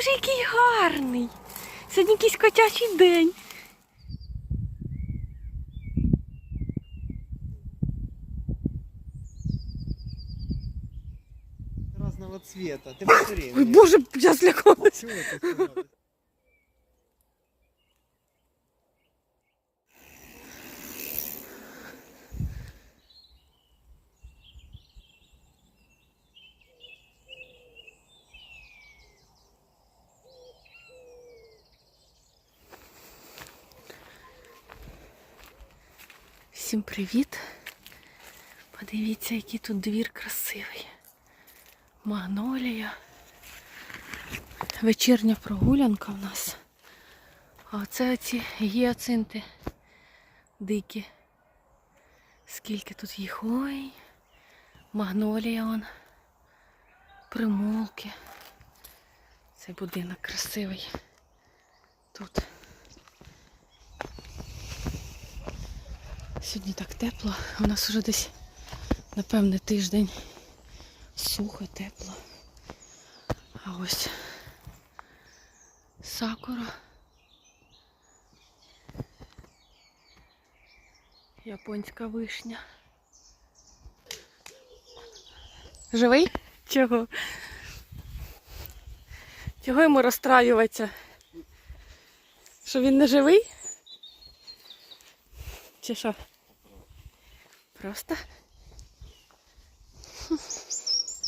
Боже, який гарний. Сьогодні якийсь котячий день. разного цвета. Ти. Ой. Боже, я злякалась. Всім привіт. Подивіться, який тут двір красивий. Магнолія. Вечірня прогулянка в нас. А оце оці гіацинти дикі. Скільки тут їх? Ой. Магнолія он. Примулки. Цей будинок красивий. Тут. Сьогодні так тепло. У нас вже десь, напевне, тиждень сухо, тепло. А ось сакура. Японська вишня. Живий? Чого? Чого йому розстраюватися? Що він не живий? Чи що? Просто?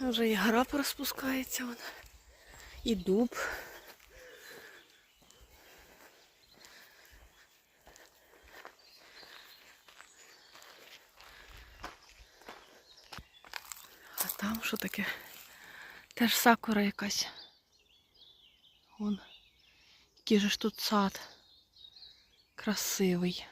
Вже і гора розпускається вона. І дуб. А там що таке? Теж сакура якась. Вон. Який же ж тут сад. Красивий.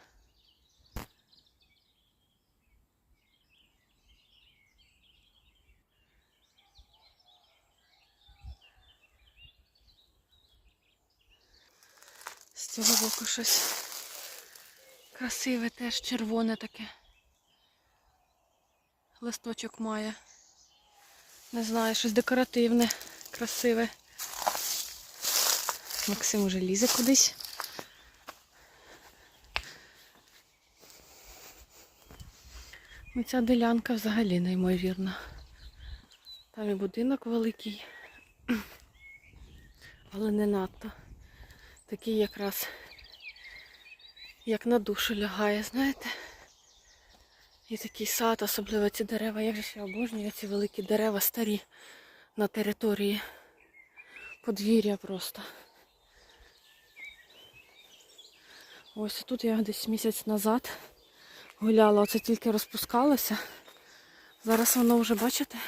Цього боку щось красиве, теж червоне таке. Листочок має. Не знаю, щось декоративне, красиве. Максим уже лізе кудись. Ну, ця ділянка взагалі неймовірна. Там і будинок великий, але не надто. Такий якраз як на душу лягає, знаєте? І такий сад, особливо ці дерева. Як же я обожнюю ці великі дерева старі на території подвір'я просто. Ось тут я десь місяць назад гуляла, оце тільки розпускалося. Зараз воно вже, бачите,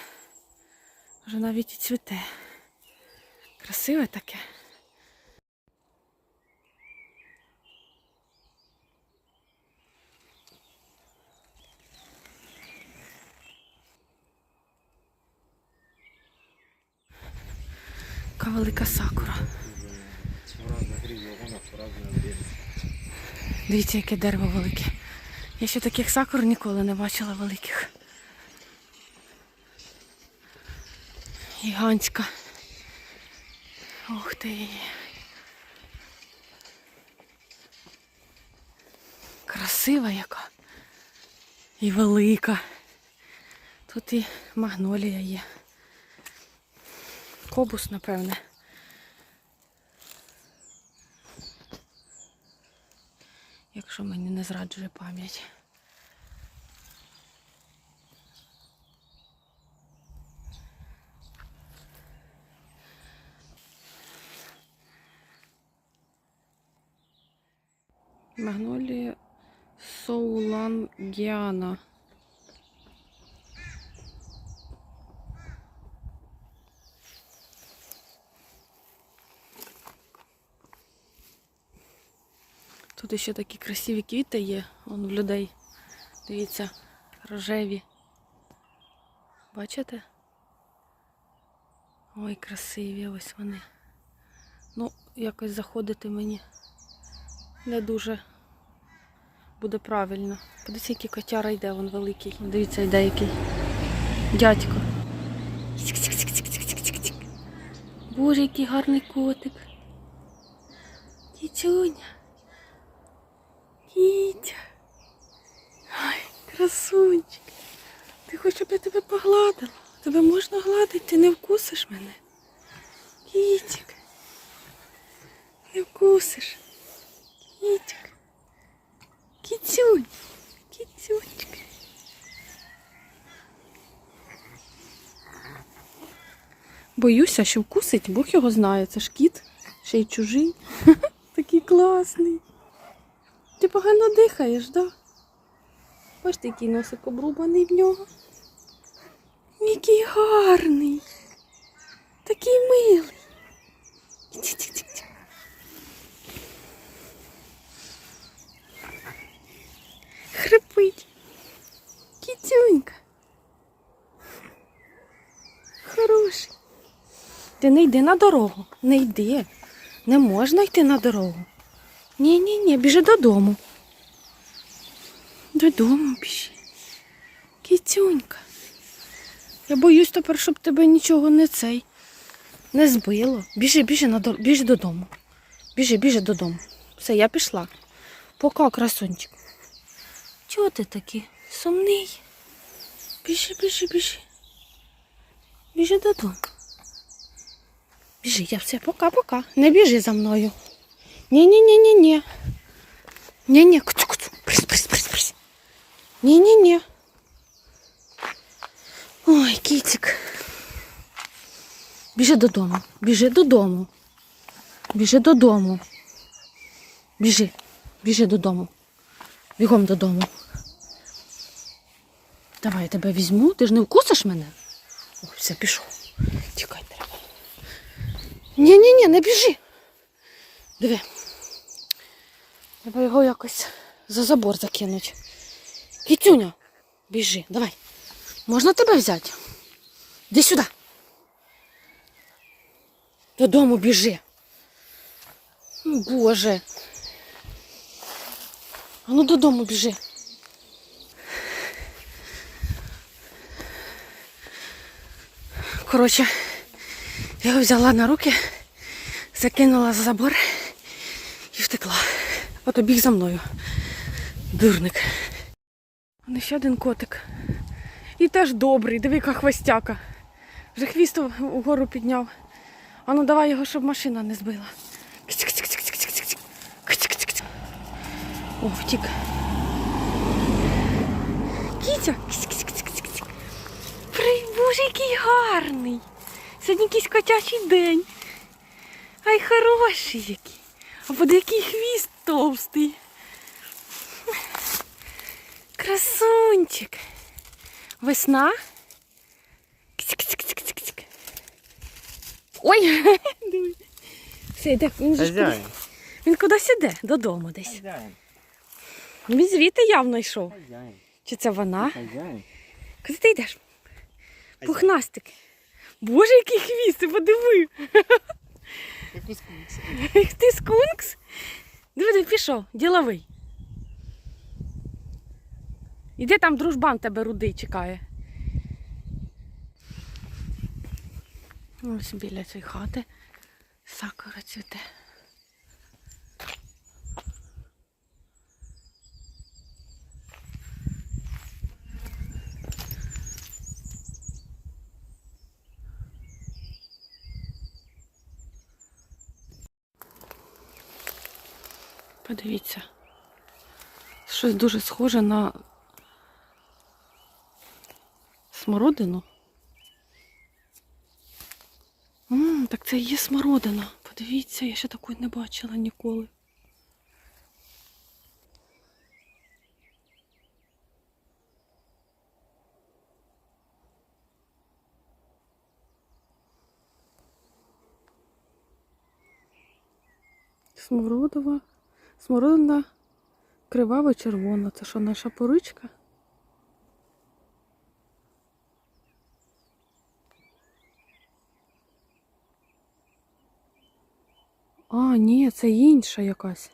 вже навіть і цвіте. Красиве таке. Велика сакура. Дивіться, яке дерево велике. Я ще таких сакур ніколи не бачила великих. Гігантська. Ух ти. Красива яка. І велика. Тут і магнолія є. Кобус, напевне. Якщо мені не зраджує пам'ять. Магнолія Соулангіана. Тут ще такі красиві квіти є, вон в людей. Дивіться, рожеві. Бачите? Ой, красиві ось вони. Ну, якось заходити мені не дуже буде правильно. Подивіться, який котяра йде, він великий. Дивіться, йде який. Дядько. Боже, який гарний котик. Кітюня. Кітя. Ай, красунчик. Ти хочеш, щоб я тебе погладила? Тебе можна гладити, ти не вкусиш мене. Кітик. Не вкусиш. Кітик. Кітюнь. Кітюнчик. Боюся, що вкусить, Бог його знає. Це ж кіт, ще й чужий. Такий класний. Ти погано дихаєш, да? Бачите, який носик обрубаний в нього. Який гарний. Такий милий. Хрипить. Кітюнька. Хороший. Ти не йди на дорогу. Не йди. Не можна йти на дорогу. Ні, ні, ні, біжи додому. Додому біжи. Кітюнька. Я боюсь тепер, щоб тебе нічого не цей не збило. Біжи, біжи на біжи додому. Біжи, біжи додому. Все, я пішла. Пока, красунчик. Чого ти такий? Сумний? Біжи, біжи, біжи. Біжи додому. Біжи, я все, пока-пока. Не біжи за мною. Ні-ні-ні-ні-ні. Ні-ні, куцу-куцу. Прис, прис, прис, прис. Ні-ні-ні. Ой, кітик. Біжи додому. Біжи додому. Біжи додому. Біжи. Біжи додому. Бігом додому. Давай я тебе візьму. Ти ж не вкусиш мене? О, все, пішов. Тікай треба. Ні-ні-ні, не біжи. Диви. Треба його якось за забор закинути. Кітюня, біжи, давай. Можна тебе взяти? Іди сюди. Додому біжи. М, Боже. А ну додому біжи. Коротше, я його взяла на руки, закинула за забор. Ото біг за мною. Дурник. А ще один котик. І теж добрий, диви, яка хвостяка. Вже хвіст угору підняв. А ну давай його, щоб машина не збила. О, втік. Кітя! Привіт, боже, який гарний. Сьогодні якийсь котячий день. Ай, хороший який. А буде який хвіст товстий. Красунчик. Весна. Ой, все, йде. Він, же кудись- він кудись іде, додому десь. Він звідти явно йшов. Чи це вона? Куди ти йдеш? Пухнастик. Боже, який хвіст, ти подиви. Ех, Ти скункс? Диви, пішов, діловий. Іди там дружбан тебе рудий чекає. Ось біля цієї хати сакура цвіте. Подивіться. Щось дуже схоже на смородину. М, так це є смородина. Подивіться, я ще такої не бачила ніколи. Смородова. Смородина кривава червона. Це що, наша поричка? А, ні, це інша якась.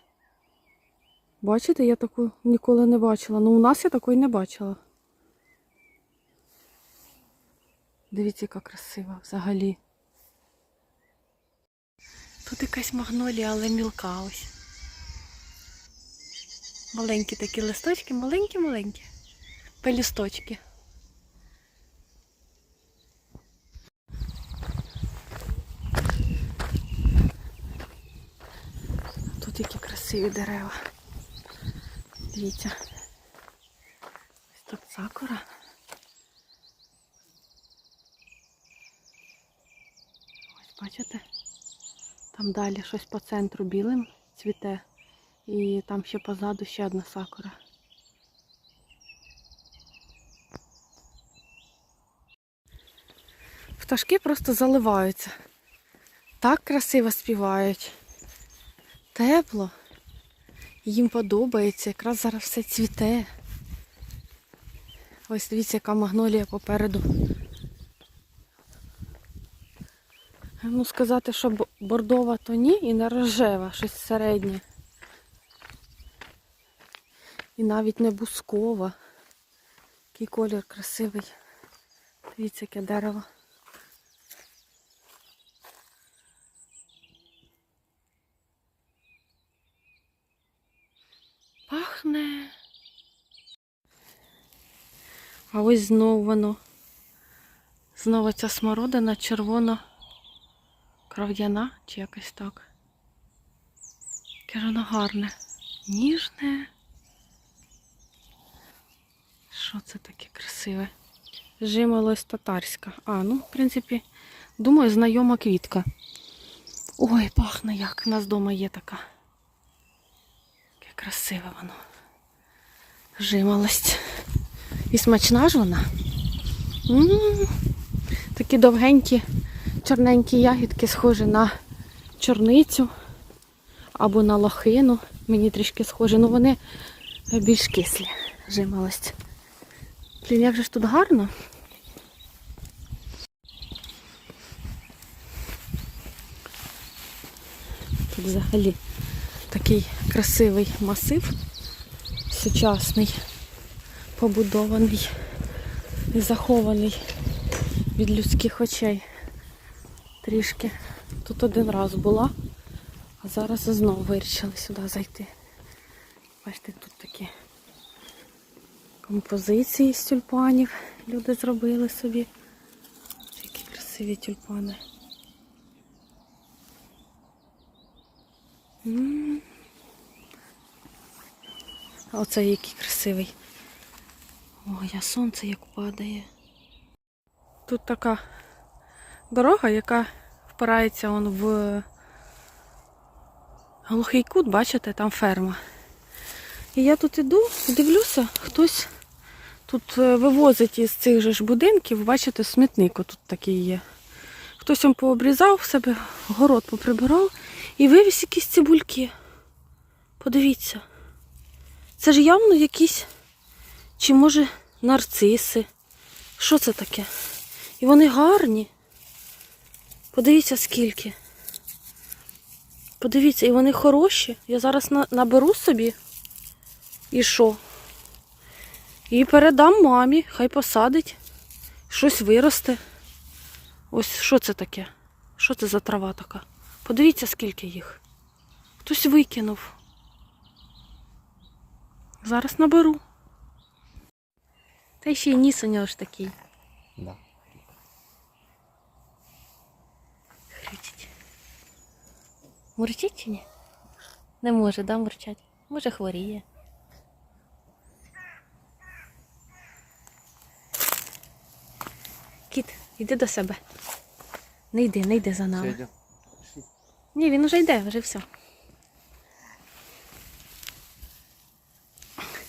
Бачите, я таку ніколи не бачила. Ну, у нас я такої не бачила. Дивіться, яка красива взагалі. Тут якась магнолія, але мілка ось. Маленькі такі листочки, маленькі-маленькі. Пелюсточки. Тут які красиві дерева. Дивіться. Ось тут сакура. Ось бачите? Там далі щось по центру білим цвіте. І там ще позаду ще одна сакура. Пташки просто заливаються. Так красиво співають. Тепло. Їм подобається, якраз зараз все цвіте. Ось дивіться, яка магнолія попереду. Ну, сказати, що бордова, то ні, і не рожева, щось середнє. І навіть не бускова. Який колір красивий. Дивіться, яке дерево. Пахне. А ось знову воно. Знову ця смородина червоно кров'яна чи якось так. Яке воно гарне. Ніжне. Що це таке красиве? Жимолость татарська. А, ну, в принципі, думаю, знайома квітка. Ой, пахне як. У нас вдома є така. Яке красиве воно. Жимолость. І смачна ж вона. М, Такі довгенькі, чорненькі ягідки, схожі на чорницю або на лохину. Мені трішки схожі, ну вони більш кислі. Жимолость. Блін, як же ж тут гарно. Тут взагалі такий красивий масив, сучасний, побудований і захований від людських очей. Трішки. Тут один раз була, а зараз знову вирішили сюди зайти. Бачите, тут композиції з тюльпанів люди зробили собі. Які красиві тюльпани. М. Оце який красивий. Ой, а сонце як падає. Тут така дорога, яка впирається он в глухий кут, бачите, там ферма. І я тут іду, дивлюся, хтось тут е, вивозить із цих же ж будинків, бачите, смітник тут такий є. Хтось він пообрізав в себе, город поприбирав і вивіз якісь цибульки. Подивіться. Це ж явно якісь, чи може нарциси. Що це таке? І вони гарні. Подивіться скільки. Подивіться, і вони хороші. Я зараз наберу собі. І що? І передам мамі, хай посадить. Щось виросте. Ось що це таке? Що це за трава така? Подивіться, скільки їх. Хтось викинув. Зараз наберу. Та ще й ніс у нього ж такий. Да. Мурчить чи ні? Не може, да, мурчать? Може хворіє. Кіт, іди до себе. Не йди, не йди за нами. Ні, він уже йде, вже все.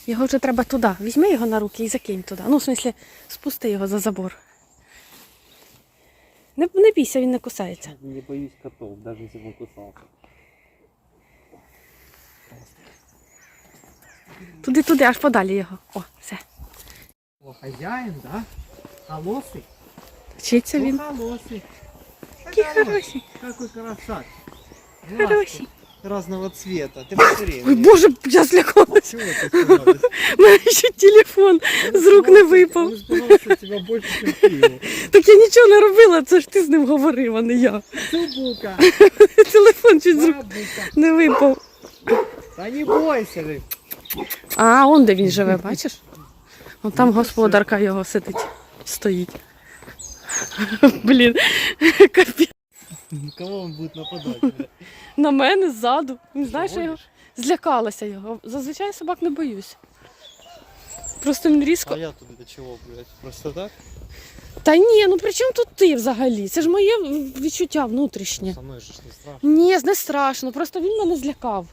Його вже треба туди. Візьми його на руки і закинь туди. Ну, в смислі, спусти його за забор. Не, не бійся, він не кусається. Не боюсь котов, даже если бы он кусался. Туди, туди, аж подалі його. О, все. О, хозяин, да? Холосый? Вчиться він. Ну, холосый. Який хороший. Какой красавчик. Хороший. Разного цвета. Ты посмотри. Ой, боже, я злякалась. Чего ты сказала? У мене ще телефон з рук не випав. Он сказал, что тебя больше, чем ты его. Так я нічого не робила, це ж ти з ним говорив, а не я. Субука. Телефон чуть з рук Ладненько. не випав. Та не бойся ти. А, он де він живе, бачиш? Вон там господарка його сидить, стоїть. Блін, капець. Кого він буде нападати? На мене ззаду. Не знаєш, я його злякалася його. Зазвичай собак не боюсь. Просто він різко. А я туди до чого, блядь? Просто так? Та ні, ну при чому тут ти взагалі? Це ж моє відчуття внутрішнє. Со мною ж не страшно. Ні, не страшно, просто він мене злякав.